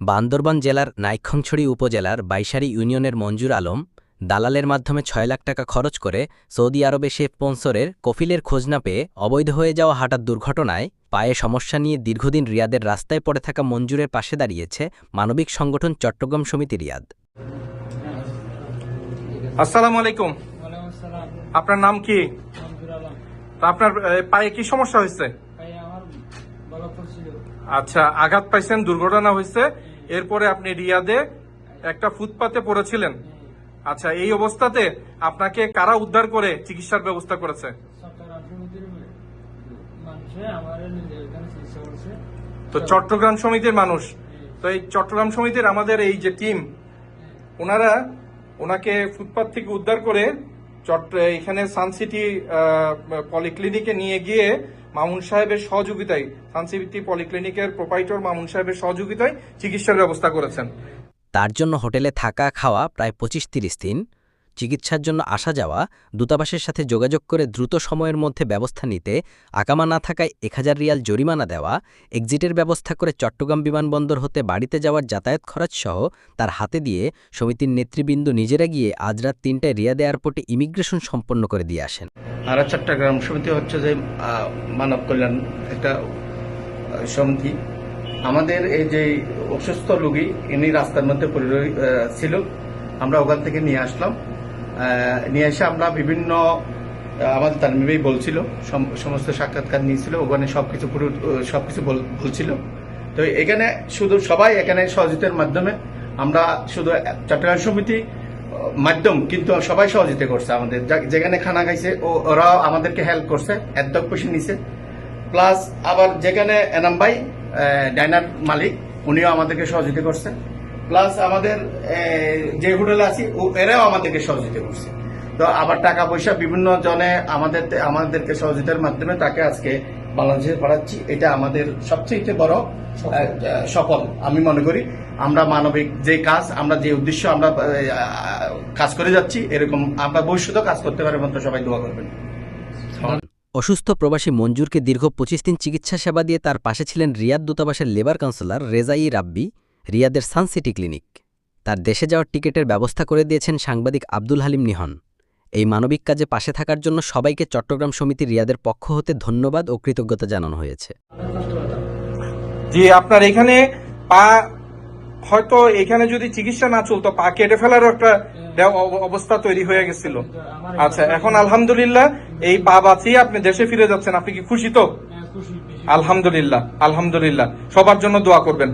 বান্দরবান জেলার নাইক্ষংছড়ি উপজেলার বাইশারি ইউনিয়নের মঞ্জুর আলম দালালের মাধ্যমে ছয় লাখ টাকা খরচ করে সৌদি আরবে সে স্পন্সরের কফিলের খোঁজ না পেয়ে অবৈধ হয়ে যাওয়া হাঁটার দুর্ঘটনায় পায়ে সমস্যা নিয়ে দীর্ঘদিন রিয়াদের রাস্তায় পড়ে থাকা মঞ্জুরের পাশে দাঁড়িয়েছে মানবিক সংগঠন চট্টগ্রাম সমিতি রিয়াদ। আসসালামু আলাইকুম। আসসালাম। আপনার নাম কি? মঞ্জুর আলম। তা আপনার পায়ে কি সমস্যা হয়েছে ভাই আমার বলা পড়ছিল আচ্ছা আঘাত পাইছেন, দুর্ঘটনা হয়েছে এরপরে আপনি রিয়াদে একটা ফুটপাতে পড়েছিলেন। আচ্ছা এই অবস্থাতে আপনাকে কারা উদ্ধার করে চিকিৎসার ব্যবস্থা করেছে? তো চট্টগ্রাম সমিতির মানুষ। তো এই চট্টগ্রাম সমিতির আমাদের এই যে টিম, ওনারা ওনাকে ফুটপাত থেকে উদ্ধার করে চট্ট এখানে সানসিটি পলিক্লিনিকে নিয়ে গিয়ে মামুন সাহেবের সহযোগিতায় সানসিটি পলিক্লিনিকের প্রোপাইটর মামুন সাহেবের সহযোগিতায় চিকিৎসার ব্যবস্থা করেছেন। তার জন্য হোটেলে থাকা খাওয়া প্রায় পঁচিশ তিরিশ দিন। চিকিৎসার জন্য আসা যাওয়া, দূতাবাসের সাথে যোগাযোগ করে দ্রুত সময়ের মধ্যে ব্যবস্থা নিতে আকামা না থাকায় এক হাজার রিয়াল জরিমানা দেওয়া, এক্সিটের ব্যবস্থা করে চট্টগ্রাম বিমানবন্দর হতে বাড়িতে যাওয়ার যাতায়াত খরচ সহ তার হাতে দিয়ে সমিতির নেতৃবৃন্দ নিজেরা গিয়ে আজ রাত তিনটায় রিয়াদ এয়ারপোর্টে ইমিগ্রেশন সম্পন্ন করে দিয়ে আসেন। আর চট্টগ্রাম সমিতি হচ্ছে যে মানব কল্যাণ একটা সমিতি। আমাদের এই যে অসুস্থ রোগী, ইনি রাস্তার মধ্যে ছিল, আমরা ওখান থেকে নিয়ে আসলাম। নিয়ে এসে আমরা বিভিন্ন আমাদের তানমিবাই বলছিল সম- সমস্ত সাক্ষাৎকার নিয়েছিল ওখানে সবকিছু পুরো আহ, সবকিছু বল- বলছিল। তো এখানে শুধু সবাই এখানে সহযোগিতার মাধ্যমে আমরা শুধু চট্টগ্রাম সমিতি মাধ্যম কিন্তু সবাই সহযোগিতা করছে আমাদের। যেখানে খানা খাইছে ও- ওরাও আমাদেরকে হেল্প করছে একদম পয়সা নিছে। প্লাস আবার যেখানে এনাম ভাই ডাইনার মালিক উনিও আমাদেরকে সহযোগিতা করছে। প্লাস আমাদের আহ, যে হোটেলে আছি ও- এরাও আমাদেরকে সহযোগিতা করছে। তো আবার টাকা পয়সা বিভিন্ন জনে আমাদের আমাদেরকে সহযোগিতার মাধ্যমে তাকে আজকে বাংলাদেশে পাঠাচ্ছি। এটা আমাদের সবচেয়ে বড় সফল। আমি মনে করি। আমরা মানবিক যে কাজ আমরা যে উদ্দেশ্য আমরা কাজ করে যাচ্ছি এরকম আমরা ভবিষ্যতেও কাজ করতে পারি মতো সবাই দোয়া করবেন। অসুস্থ প্রবাসী মঞ্জুরকে দীর্ঘ পঁচিশ দিন চিকিৎসা সেবা দিয়ে তার পাশে ছিলেন রিয়াদ দূতাবাসের লেবার কাউন্সিলর রেজাই রাব্বি। রিয়াদের সানসিটি ক্লিনিক। তার দেশে যাওয়ার টিকিটের ব্যবস্থা করে দিয়েছেন সাংবাদিক আব্দুল হালিম নিহন। এই মানবিক কাজে পাশে থাকার জন্য সবাইকে চট্টগ্রাম সমিতি রিয়াদের পক্ষ হতে ধন্যবাদ ও কৃতজ্ঞতা জানানো হয়েছে। জি আপনার এখানে পা হয়তো এখানে যদি চিকিৎসা না চলতো পা কেটে ফেলারও একটা অবস্থা তৈরি হয়ে গেছিল। আচ্ছা এখন আলহামদুলিল্লাহ এই পা বাঁচিয়ে আপনি দেশে ফিরে যাচ্ছেন। আপনি কি খুশি তো? হ্যাঁ, আলহামদুলিল্লাহ আলহামদুলিল্লাহ। সবার জন্য দোয়া করবেন।